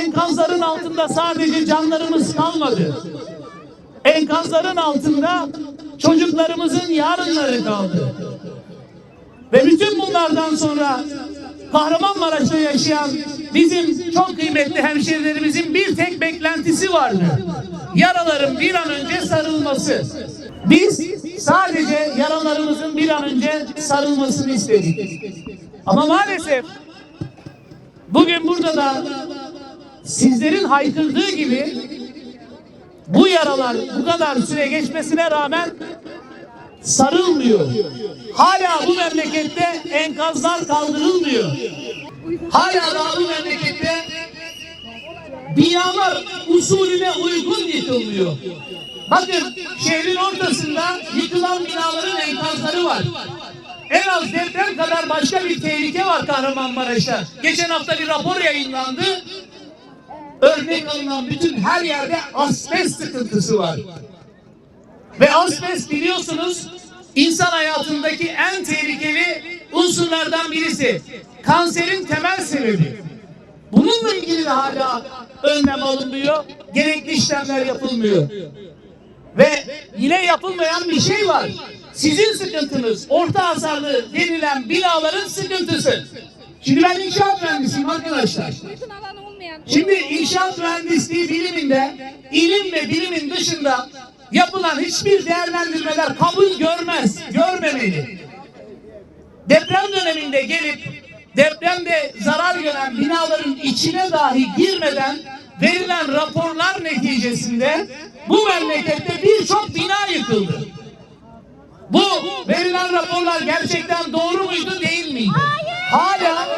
enkazların altında sadece canlarımız kalmadı. Enkazların altında çocuklarımızın yarınları kaldı. Ve bütün bunlardan sonra Kahramanmaraş'ta yaşayan bizim çok kıymetli hemşerilerimizin bir tek beklentisi vardı. Yaraların bir an önce sarılması. Biz sadece yaralarımızın bir an önce sarılmasını istedik. Ama maalesef bugün burada da sizlerin haykırdığı gibi bu yaralar bu kadar süre geçmesine rağmen sarılmıyor. Hala bu memlekette enkazlar kaldırılmıyor. Hala da bu memlekette binalar usulüne uygun yıkılmıyor. Bakın şehrin ortasında yıkılan binaların enkazları var. En az deprem kadar başka bir tehlike var Kahramanmaraş'ta. Geçen hafta bir rapor yayınlandı. Örnek alınan bütün her yerde asbest sıkıntısı var. Ve asbest biliyorsunuz insan hayatındaki en tehlikeli unsurlardan birisi. Kanserin temel sebebi. Bununla ilgili de hala önlem alınmıyor. Gerekli işlemler yapılmıyor. Ve yine yapılmayan bir şey var. Sizin sıkıntınız orta hasarlı denilen binaların sıkıntısı. Şimdi ben inşaat mühendisiyim arkadaşlar. Şimdi inşaat mühendisliği biliminde ilim ve bilimin dışında yapılan hiçbir değerlendirmeler kabul görmez, görmemeli. Deprem döneminde gelip depremde zarar gören binaların içine dahi girmeden verilen raporlar neticesinde bu memlekette birçok bina yıkıldı. Bu verilen raporlar gerçekten doğru muydu değil miydi? Hala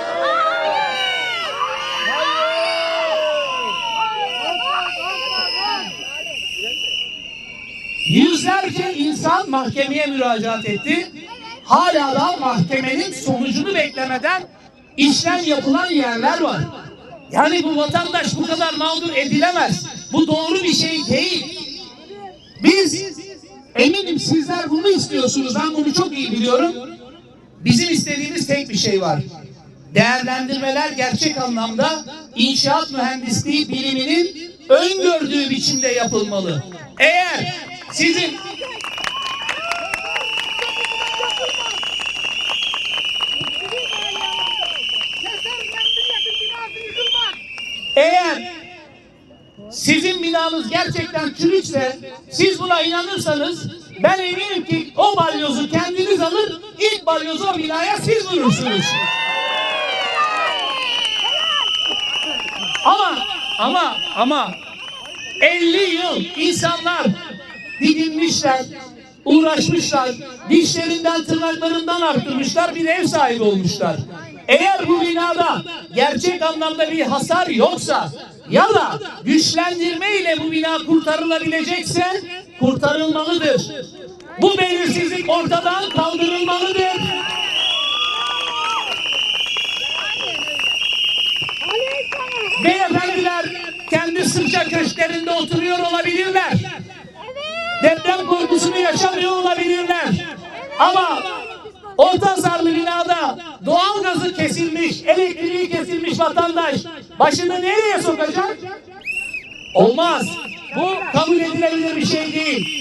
Yüzlerce insan mahkemeye müracaat etti. Hala da mahkemenin sonucunu beklemeden işlem yapılan yerler var. Yani bu vatandaş bu kadar mağdur edilemez. Bu doğru bir şey değil. Biz eminim sizler bunu istiyorsunuz. Ben bunu çok iyi biliyorum. Bizim istediğimiz tek bir şey var. Değerlendirmeler gerçek anlamda inşaat mühendisliği biliminin öngördüğü biçimde yapılmalı. Eğer sizin eğer sizin binanız gerçekten çürükse siz buna inanırsanız ben eminim ki o balyozu kendiniz alır ilk balyozu o binaya siz vurursunuz. Ama ama ama 50 yıl insanlar didinmişler, uğraşmışlar, dişlerinden tırnaklarından arttırmışlar, bir ev sahibi olmuşlar. Eğer bu binada gerçek anlamda bir hasar yoksa ya da güçlendirme ile bu bina kurtarılabilecekse kurtarılmalıdır. Bu belirsizlik ortadan kaldırılmalıdır. Beyefendiler kendi sırça köşklerinde oturuyor olabilirler. Deprem korkusunu yaşamıyor olabilirler. Ama orta hasarlı binada doğalgazı kesilmiş, elektriği kesilmiş vatandaş başını nereye sokacak? Olmaz. Bu kabul edilebilir bir şey değil.